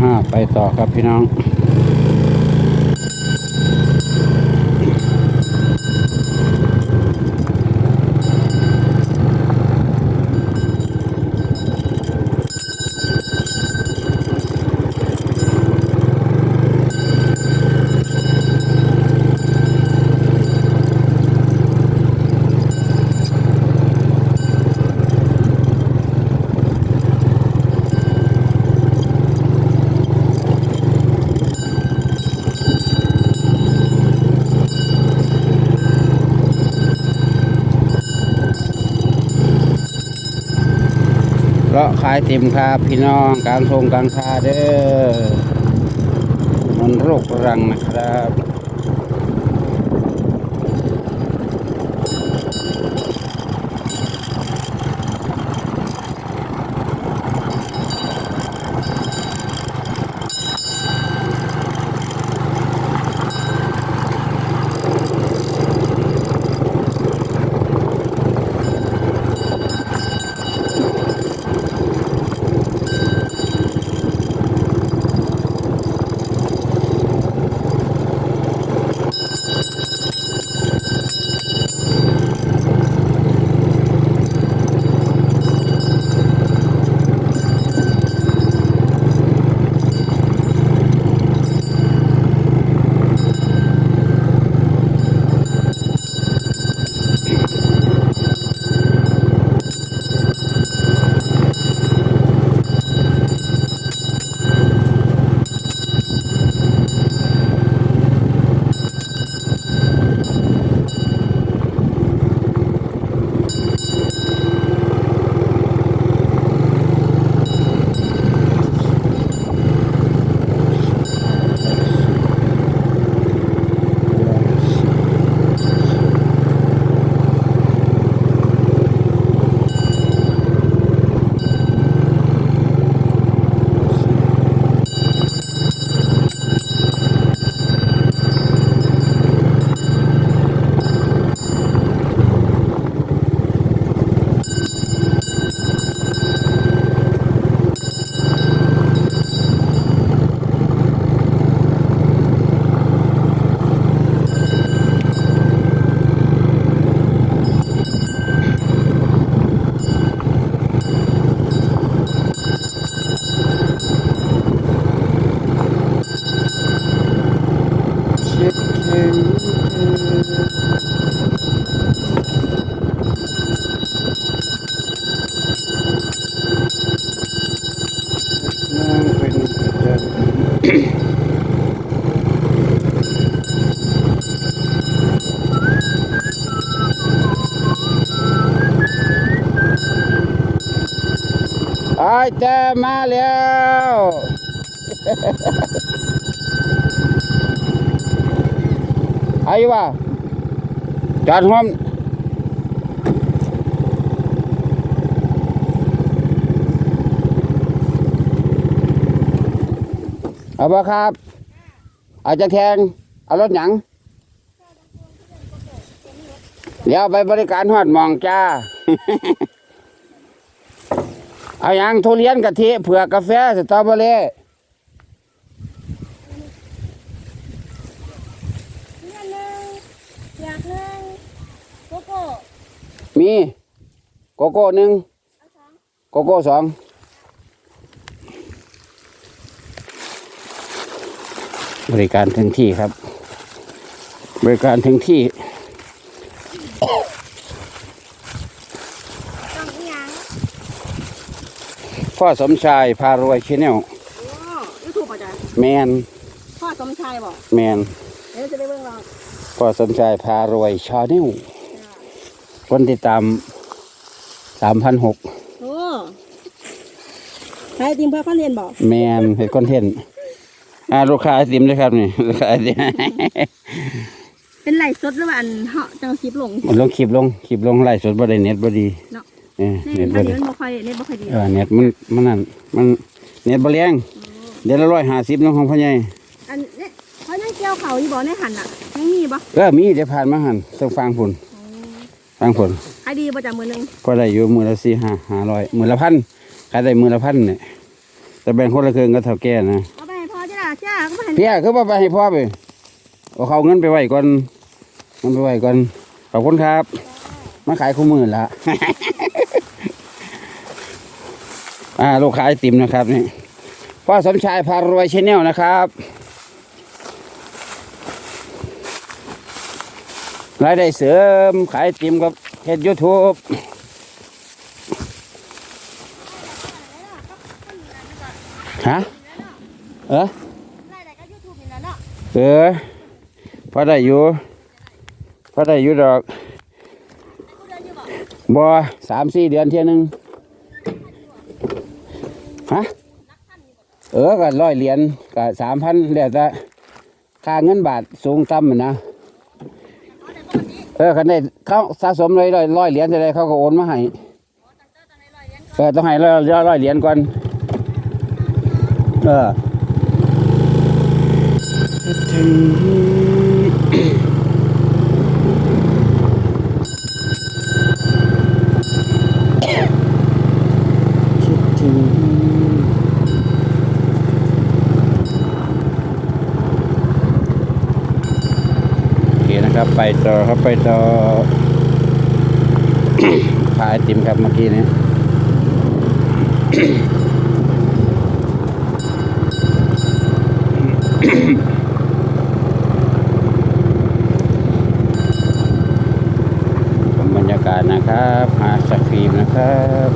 ห้าไปต่อครับพี่น้อง เลาะขายติมครับพี่น้องกลางทงกลางคาเด้อมันโรครังนะครับ อ้ายแจมาแล้วไอ้ว่าจอดห้อมเอาบ่ครับเอาจะแทงเอารถหยังเดี๋ยวไปบริการหอดมองจ้า เอาหยังทุเรียนกะทิเผือกกาแฟสตรอเบอรี่เนี่ยหนึ่งอยากหนึ่งโกโก้มีโกโก้หนึ่งเอาสองโกโก้สองบริการถึงที่ครับ บริการถึงที่ ต้องอีหยัง พ่อสมชายพารวยชแนลโอ้ยูทูบป่ะจ๊ะแมนพ่อสมชายบอกแมนเดี๋ยวจะได้เบิ่งเราพ่อสมชายพารวยชาแนลคนติดตามสามพันหกโอ้ใครติมเพื่อคอนเทนต์บอกแมนเห็นคอนเทนต์อ่าลูกค้าไอติมเลยครับนี่ลูกค้าไอติมเป็นไหลฟ์สดหรือว่าอันเหาะจังคลิปลง มันลงคลิปลงคลิปลงไล่สดบ่ได้เน็ตบ่ดีเนาะ เออเน็เน็ตตอับ่นดีนี้มันบ่ค่อยเน็ตบ่ค่อยดีเออเน็ตมันมันนั่นมันเน็ตบ่แรงเดือนละร้อยห้าสิบน้องของพ่อใหญ่อันเนี้เขายังเกี่ยวเขาอยู่บ่ในหันอะยังมีบ่เออมีเดี๋ยวผ่านมาหันต้องฟังผลฟังผลขายดีประจำมือหนึงก็ได้อยู่มือละสี่ห้าห้าร้อยมือละพันขายได้มือละพันเนี่ยแต่แบ่งคนละครึ่งก็เท่าแก่นะเอาไปให้พ่อจ้าจ้าก็ไปให้เพียคือว่าไปให้พ่อไปเอาเขาเงินไปไว้ก่อนเงินไปไว้ก่อนขอบคุณครับมาขายคู่มือละ อ่าลูกค้าไอติมนะครับนี่พ่อสมชายพารวยชแนลนะครับรายได้เสริมขายติมกับเฮ็ดยูทูบฮะเออไล่ได้ก็ยูทูบนี่แหละเนาะเออพอได้อยู่พอได้อยู่ดอกบ่บอสามสี่เดือนเที่ยหนึงฮะ เออก็ร้อยเหรียญก็สามพันเดี๋ยวจะค่าเงินบาทสูงต่ำอะนะเออคันได้เขาสะสมเลยร้อยร้อยเหรียญจะได้เขาก็โอนมาให้เออต้องให้ร้อยร้อยร้อยเหรียญก่อนเออ คิดถึงโอเครับไปต่อครับไปต่อขายติมครับเมื่อกี้นี้บรรยากาศนะครับ หาสักครีมนะครับ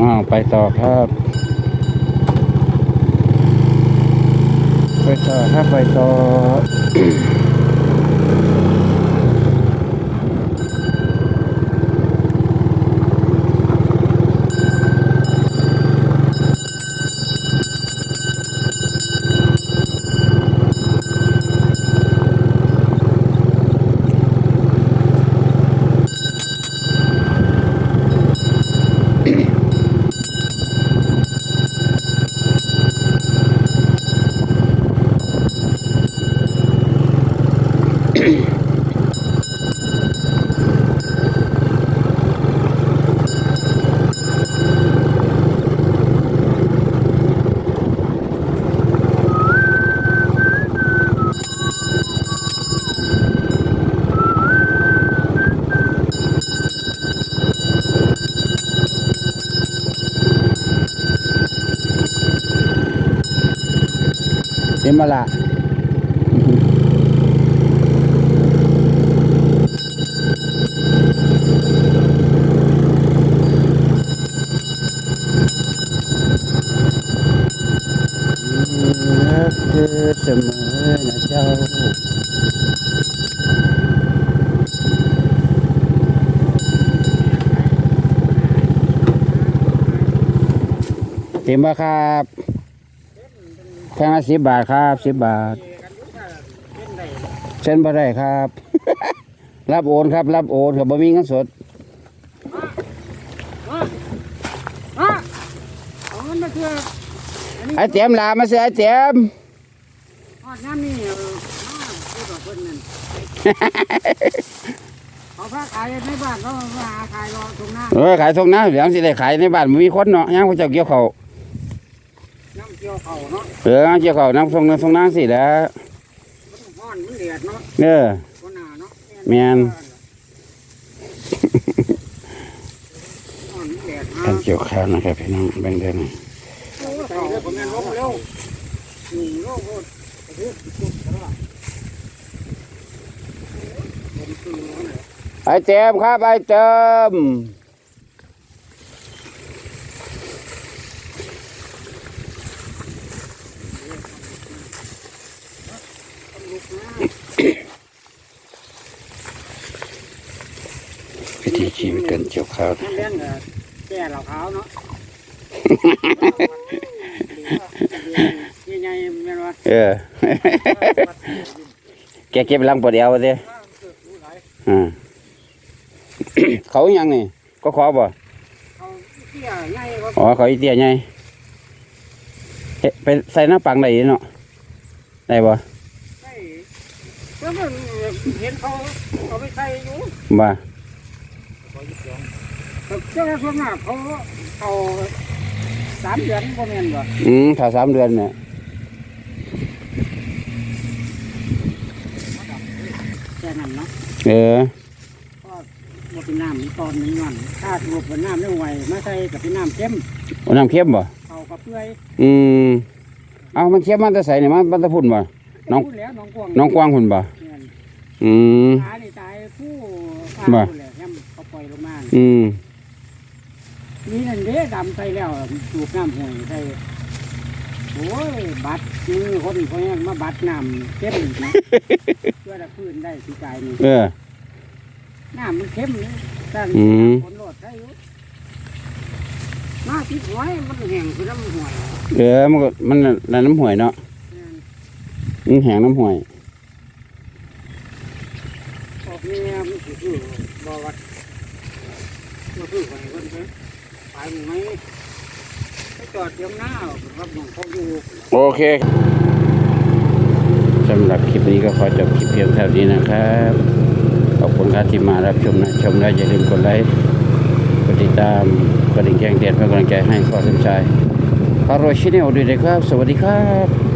อ้าวไปต่อครับ ไปต่อครับไปต่อ มาละเธอเสมอนะเจ้าเต็มบ่ครับ แพงละสิบบาทครับสิบบาท เส้นบ่ได้ครับ รับโอนครับ รับโอนครับบ่มีเงินสดเอาเงินมาเชื่อไอ้เต็มลามาเสียไอ้เต็มฮอดน้ำนี่เออมาพูดกับเพิ่นนั่นเขาพาขายในบ้านเขามาหาขายรอตรงหน้าเออขายทงน้ำเดี๋ยวสิได้ขายในบ้านบ่มีคนเนาะยังพระเจ้าเกี่ยวเขาวน้ำเกี่ยวเขา เนาะเออเจ้าเขาน้ำทรงน้ำทรงนางสิแหล้วมันร้อนมันเดือดเนาะเออก็หนาเนาะแม่นร้อนมันเดือดการเกี่ยวข้าวนะครับพี่น้องแบ่งเดินหน่อยโอ้ใส่เลยผมแม่นลงเร็วหนึ่งโลโคตรเฮ้ยจุดแล้วล่ะผมซื้อมาเนี่ยไอเจมครับไอเจม ลุกนะ วิถีชีวิตการเกี่ยวข้าวนั่นเลี้ยงเออแก่เหล่าขาวเนาะยังไงแม่นวะเออแกเก็บลังปวดเอวสิอ่าเขาอยังนี่ก็ขอบ่เขาเตี้ยใหญ่เขาอ๋อเขาอีเตี้ยไงเอ๊ะไปใส่หน้าปังได้อีเนาะได้บ่ใช่แล้วมัน เห็นเขาเขาไปใส่อยู่บ่แต่เจ้าส่วนมากเขาเขาสามเดือนบ่แม่นบ่อืมถ้าสามเดือนเนี่ยแค่นั้นเนาะเออก็บ่เป็นน้ำตอนหนึงวันถ้าสรุปเป็นน้ำเรื่องไวมาใส่กับเป็นน้ำเข้มเอาน้ำเค็มบ่เขากับเปื่อยอืมเอามันเค็มมันจะใส่เนี่ยมันมันจะพุ่นบ่น้องพูดแล้วน้องกวางน้องกว้างพุ่นบ่แม่น อืมตายนี่ตายผู้บ่พูดแล้วแฮมเขาปล่อยลงมาอืมนี่นั่นเด้ดำใส่แล้วสูบน้ำห่วยใส่โอ้ยบัดนี่คนเขายังมาบัดน้ำเข้มอีกนะเพื่อจะพื้นได้สีกายนี่เออ น้ำมันเข้มนี่ตั้งอืม คนโหลดได้อยู่มาสิหวยมันแห้งคือน้ำห่วยเออมันก็มันน่ะน้ำห่วยเนาะแม่นมันแห้งน้ำห่วยออก เนี่ยมันสิคือบ่วัดบ่คือไปคนไปไปไหมไปจอดเตรียมหน้ารับน้องเขาอยู่โอเคสำหรับคลิปนี้ก็ขอจบคลิปเพียงเท่านี้นะครับ ขอบคุณครับที่มารับชมนะชมแล้วอย่าลืมกดไลค์กดติดตามกระดิ่งแจ้งเตือนเพื่อกำลังใจให้ขอสนใจพารวยชิเนลด้วยนะครับ สวัสดีครับ